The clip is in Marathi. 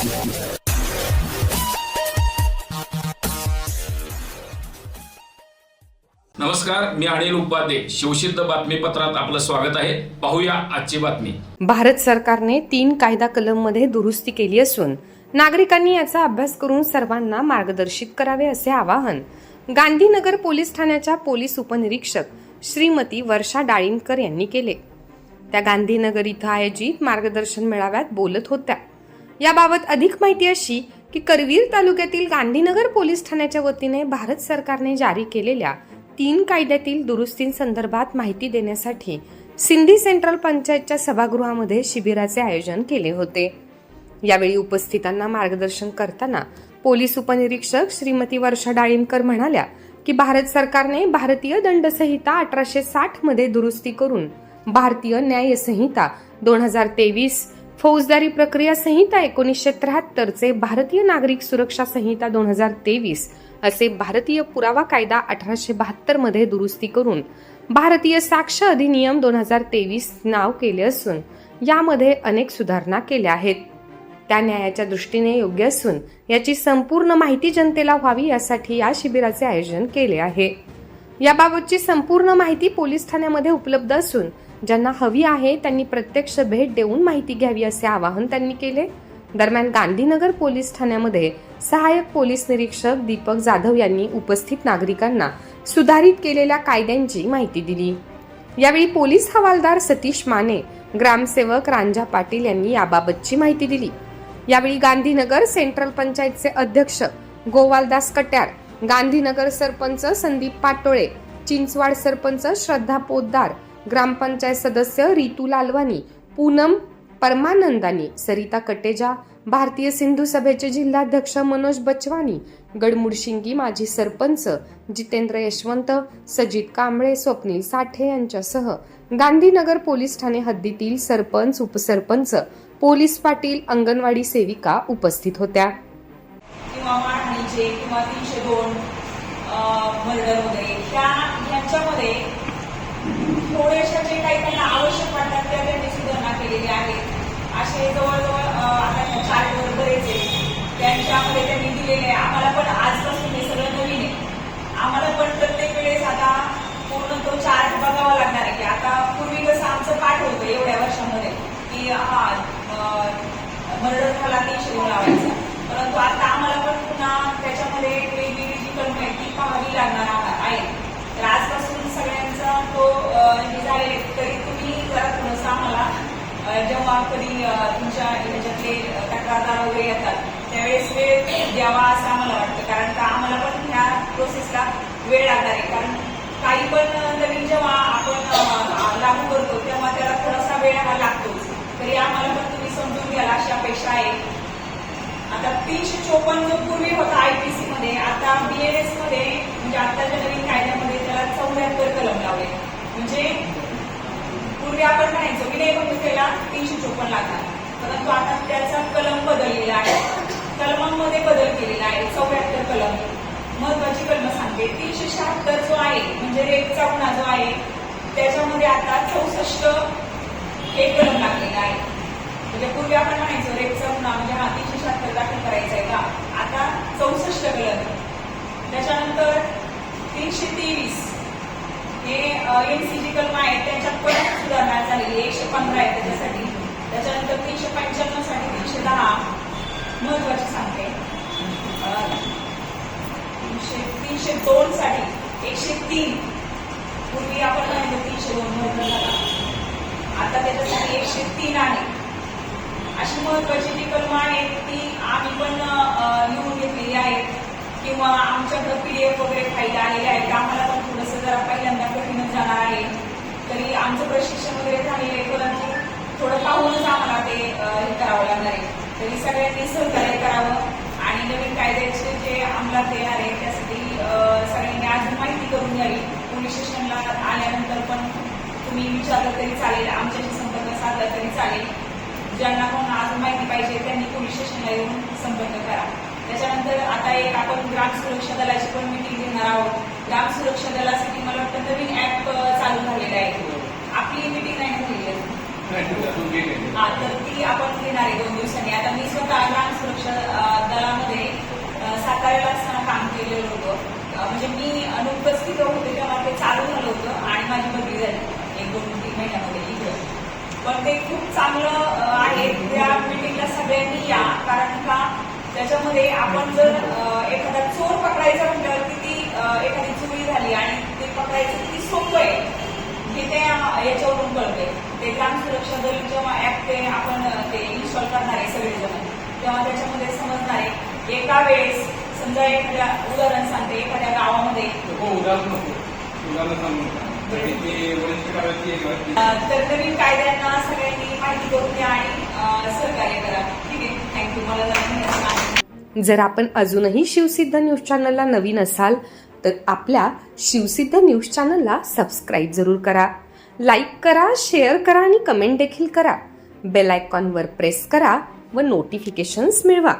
नमस्कार मी अनिल उपाध्ये. शिवसिद्ध बातमीपत्रात आपलं स्वागत आहे. पाहूया आजची बातमी. भारत सरकारने तीन कायदा कलममध्ये दुरुस्ती केली असून नागरिकांनी याचा अभ्यास करून सर्वांना मार्गदर्शित करावे असे आवाहन. गांधीनगर पोलीस ठाण्याच्या पोलीस उपनिरीक्षक श्रीमती वर्षा डाळींकर यांनी केले. त्या गांधीनगर इथं आयोजित मार्गदर्शन मेळाव्यात बोलत होत्या. याबाबत अधिक माहिती अशी की करवीर तालुक्यातील गांधीनगर पोलीस ठाण्याच्या वतीने भारत सरकारने जारी केलेल्या तीन कायद्यातील दुरुस्तींसंदर्भात माहिती देण्यासाठी सिंधी सेंट्रल पंचायतच्या सभागृहामध्ये शिबिराचे आयोजन केले होते. यावेळी उपस्थितांना मार्गदर्शन करताना पोलीस उपनिरीक्षक श्रीमती वर्षा डाळिंबकर म्हणाल्या की भारत सरकारने भारतीय दंडसंहिता अठराशे साठमध्ये दुरुस्ती करून भारतीय न्याय संहिता दोन हजार तेवीस फौजदारी प्रक्रिया संहिता एकोणीसशे त्र्याहत्तरचे भारतीय नागरिक सुरक्षा संहिता दोन हजार तेवीस असे भारतीय पुरावा कायदा अठराशे बहात्तरमध्ये दुरुस्ती करून भारतीय साक्ष अधिनियम दोन हजार तेवीस नाव केले असून यामध्ये अनेक सुधारणा केल्या आहेत. त्या न्यायाच्या दृष्टीने योग्य असून याची संपूर्ण माहिती जनतेला व्हावी यासाठी या शिबिराचे आयोजन केले आहे. याबाबतची संपूर्ण माहिती पोलीस ठाण्यामध्ये उपलब्ध असून ज्यांना हवी आहे त्यांनी प्रत्यक्ष भेट देऊन माहिती घ्यावी असे आवाहन त्यांनी केले. दरम्यान गांधीनगर पोलीस ठाण्यामध्ये सहाय्यक पोलीस निरीक्षक दीपक जाधव यांनी उपस्थित नागरिकांना सुधारित केलेल्या कायद्यांची माहिती दिली. यावेळी पोलीस हवालदार सतीश माने ग्रामसेवक रांजा पाटील यांनी याबाबतची माहिती दिली. यावेळी गांधीनगर सेंट्रल पंचायतचे अध्यक्ष गोवालदास कट्यार गांधीनगर सरपंच संदीप पाटोळे चिंचवाड सरपंच श्रद्धा पोद्दार ग्रामपंचायत सदस्य रितू लालवानी पूनम परमानंदानी सरिता कटेजा भारतीय सिंधू सभेचे जिल्हाध्यक्ष मनोज बचवानी गडमुडशिंगी माजी सरपंच जितेंद्र यशवंत सजित कांबळे स्वप्नील साठे यांच्यासह गांधीनगर पोलीस ठाणे हद्दीतील सरपंच उपसरपंच पोलीस पाटील अंगणवाडी सेविका उपस्थित होत्या. किंवा किंवा तीनशे दोन मर्डर वगैरे त्या ह्यांच्यामध्ये थोड्याशा जे काही त्यांना आवश्यक वाटतात त्या त्यांनी सुधारणा केलेली आहे असे जवळजवळ अं, आता ह्या चार्टवर बरेच आहे त्यांच्यामध्ये त्यांनी दिलेले आहे. आम्हाला पण आजपासून हे सगळं नवीन आहे आम्हाला पण प्रत्येक वेळेस आता पूर्ण तो चार्ट बघावा लागणार आहे की आता पूर्वी कसं आमचं पाठ होतं एवढ्या वर्षामध्ये की हा मर्डर झाला तीनशे दोन लावायचा परंतु आता आम्हाला पण पुन्हा त्याच्यामध्ये वेगवेगळी जी कलम आहे ती पाहावी लागणार आ- आहे तर आजपासून सगळ्यांचा तो अं, हे झालेले तरी तुम्ही जरा थोडंसं आम्हाला जेव्हा कधी तुमच्या ह्याच्यातले तक्रारदार वगैरे येतात त्यावेळेस वेळ द्यावा असं आम्हाला वाटतं. कारण का आम्हाला पण ह्या प्रोसेसला वेळ लागणार आहे. कारण काही पण नवीन जेव्हा आपण लागू करतो तेव्हा त्याला थोडासा वेळ हा लागतोच. तरी आम्हाला पण तुम्ही समजून घ्याल अशी अपेक्षा आहे. आता तीनशे चोपन्न जो पूर्वी होता आयपीसी मध्ये. आता बीएनएसमध्ये म्हणजे आताच्या नवीन कायद्यामध्ये त्याला चौऱ्याहत्तर कलम लावले. म्हणजे पूर्वी आपण म्हणायचो विनय त्याला तीनशे चोपन्न लागणार. परंतु आता त्याचा कलम बदललेला आहे. कलमांमध्ये बदल केलेला आहे. चौऱ्याहत्तर कलम. महत्वाची कलम सांगते. तीनशे शहात्तर जो आहे म्हणजे रेटचा गुन्हा जो आहे त्याच्यामध्ये आता चौसष्ट एक कलम लागलेला आहे. म्हणजे पूर्वी आपण म्हणायचो रेटचा गुन्हा म्हणजे हा तीनशे शहात्तर दाखल करायचा आहे का आता चौसष्ट कलम आहे. त्याच्यानंतर तीनशे तेवीस हे एनसीजी कलम आहेत त्याच्यात पण सुधारणा झालेली आहे एकशे पंधरा आहे त्याच्यासाठी त्याच्यानंतर तीनशे पंच्याण्णवसाठी तीनशे दहा महत्वाची सांगते अं, तीनशे तीनशे दोन एकशे तीन. पूर्वी आपण म्हणलं तीनशे दोन महत्त्वाचा आता त्याच्यासाठी एकशे तीन आहे. अशी महत्वाची जी कलम आहेत ती आम्ही पण लिहून घेतलेली आहेत किंवा आमच्याकडे पीडीएफ वगैरे फाईल आलेले आहेत आम्हाला पण थोडंसं जरा पहिल्यांदा कठीणच झालं आहे. तरी आमचं प्रशिक्षण वगैरे झालेलं आहे परंतु थोडं पाहूनच आम्हाला ते हे करावं लागणार आहे. तरी सगळ्यांनी सहकार्य करावं. नवीन कायद्याचे जे अंमलात येणार आहे त्यासाठी सगळ्यांनी आज माहिती करून घ्यावी. पोलीस स्टेशनला आल्यानंतर पण तुम्ही विचारलं तरी चालेल आमच्याशी संपर्क साधला तरी चालेल. ज्यांना कोण अजून माहिती पाहिजे त्यांनी पोलीस स्टेशनला येऊन संपर्क करा. त्याच्यानंतर आता एक आपण ग्राम सुरक्षा दलाची पण मिटिंग घेणार आहोत. ग्राम सुरक्षा दलासाठी मला वाटतं नवीन ऍप चालू झालेलं आहे. आपली मिटिंग नाही झाली तर ती आपण घेणार आहे दोन दिवसांनी. आता मी स्वतः ग्राम सुरक्षा दलामध्ये साताऱ्याला असताना काम केलेलं होतं. म्हणजे मी नुकतंच तिथं होते तेव्हा ते चालू झालं होतं आणि माझी बदली झाली एक दोन तीन महिन्यामध्ये इकडे. पण ते खूप चांगलं आहे. त्या मिटिंगला सगळ्यांनी या. कारण का? त्याच्यामध्ये आपण जर एखादा चोर पकडायचा म्हटल्यावर किती एखादी चोरी झाली आणि ते पकडायचं किती सोपं आहे हे त्या याच्यावरून कळते ते ग्राम सुरक्षा दल जेव्हा ऍप ते आपण ते इन्स्टॉल करणार आहे सगळेजण तेव्हा त्याच्यामध्ये समजणार आहे एका वेळेस समजा एखाद्या उदाहरण सांगते एखाद्या गावामध्ये. हो. तरी नवीन कायद्यांना सगळ्यांनी माहिती करून द्या आणि सहकार्य करा. ठीक आहे. थँक्यू मला जरा जर आपण अजूनही शिवसिद्ध न्यूज चॅनलला नवीन असाल तर आपल्या शिवसिद्ध न्यूज चॅनलला सबस्क्राईब जरूर करा. लाईक करा शेअर करा आणि कमेंट देखील करा. बेल आयकॉनवर प्रेस करा व नोटिफिकेशन्स मिळवा.